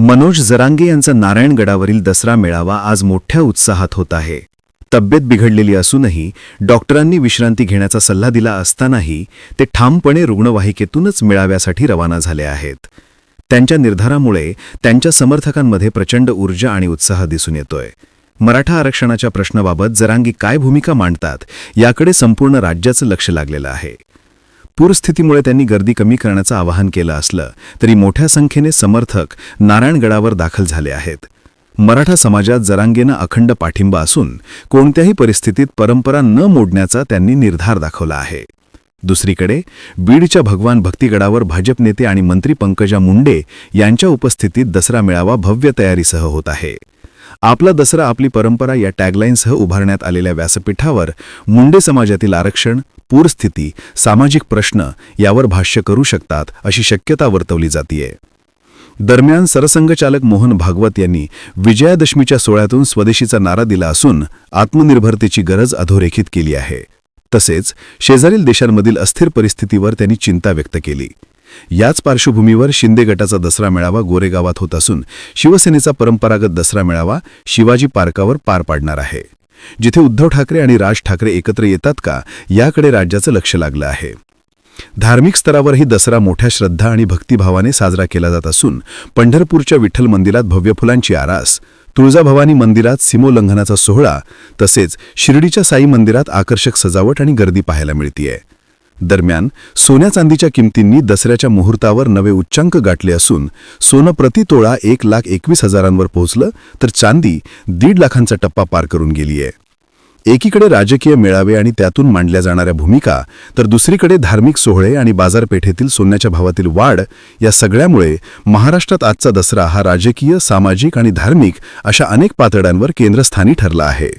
मनोज जरांगे यांचा नारायणगडावरील दसरा मेळावा आज मोठ्या उत्साहात होत आहे. तब्येत बिघडलेली असूनही डॉक्टरांनी विश्रांती घेण्याचा सल्ला दिला असतानाही ते ठामपणे रुग्णवाहिकेतूनच मेळाव्यासाठी रवाना झाले आहेत. त्यांच्या निर्धारामुळे त्यांच्या समर्थकांमध्ये प्रचंड ऊर्जा आणि उत्साह दिसून येतोय. मराठा आरक्षणाच्या प्रश्नाबाबत जरांगी काय भूमिका मांडतात याकडे संपूर्ण राज्याचं लक्ष लागलेलं आहे. पूरस्थितीमुळे त्यांनी गर्दी कमी करण्याचं आवाहन केलं असलं तरी मोठ्या संख्येने समर्थक नारायणगडावर दाखल झाले आहेत. मराठा समाजात जरांगेनं अखंड पाठिंबा असून कोणत्याही परिस्थितीत परंपरा न मोडण्याचा त्यांनी निर्धार दाखवला आहे. दुसरीकडे बीडच्या भगवान भक्तिगडावर भाजप नेते आणि मंत्री पंकजा मुंडे यांच्या उपस्थितीत दसरा मेळावा भव्य तयारीसह होत आहे. आपला दसरा आपली परंपरा या टॅगलाईनसह उभारण्यात आलेल्या व्यासपीठावर मुंडे समाजातील आरक्षण पूरस्थिती सामाजिक प्रश्न यावर भाष्य करू शकतात अशी शक्यता वर्तवली जातीये. दरम्यान सरसंघचालक मोहन भागवत यांनी विजयादशमीच्या सोहळ्यातून स्वदेशीचा नारा दिला असून आत्मनिर्भरतेची गरज अधोरेखित केली आहे. तसेच शेजारील देशांमधील अस्थिर परिस्थितीवर त्यांनी चिंता व्यक्त केली. याच पार्श्वभूमीवर शिंदे गटाचा दसरा मेळावा गोरेगावात होत असून शिवसेनेचा परंपरागत दसरा मेळावा शिवाजी पार्कावर पार पाडणार आहे. जिथे उद्धव ठाकरे आणि राज ठाकरे एकत्र येतात का याकडे राज्याचं लक्ष लागलं आहे. धार्मिक स्तरावरही दसरा मोठ्या श्रद्धा आणि भक्तिभावाने साजरा केला जात असून पंढरपूरच्या विठ्ठल मंदिरात भव्य फुलांची आरास तुळजाभवानी मंदिरात सीमोल्लंघनाचा सोहळा तसेच शिर्डीच्या साई मंदिरात आकर्षक सजावट आणि गर्दी पाहायला मिळतीये. दरम्यान सोन्या चांदीच्या किमतींनी दसऱ्याच्या मुहूर्तावर नवे उच्चांक गाठले असून सोनं प्रति तोळा एक लाख एकवीस हजारांवर पोहोचलं तर चांदी दीड लाखांचा टप्पा पार करून गेलीय एकीकडे राजकीय मेळावे आणि त्यातून मांडल्या जाणाऱ्या भूमिका तर दुसरीकडे धार्मिक सोहळे आणि बाजारपेठेतील सोन्याच्या भावातील वाढ या सगळ्यामुळे महाराष्ट्रात आजचा दसरा हा राजकीय सामाजिक आणि धार्मिक अशा अनेक पातळ्यांवर केंद्रस्थानी ठरला आहे.